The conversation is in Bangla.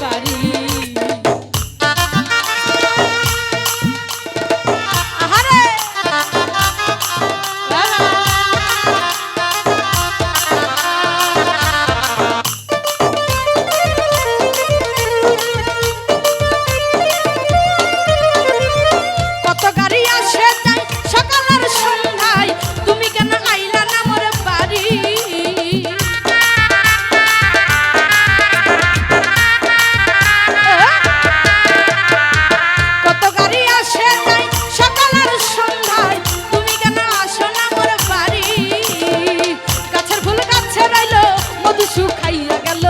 পারি খাইয়া গেল।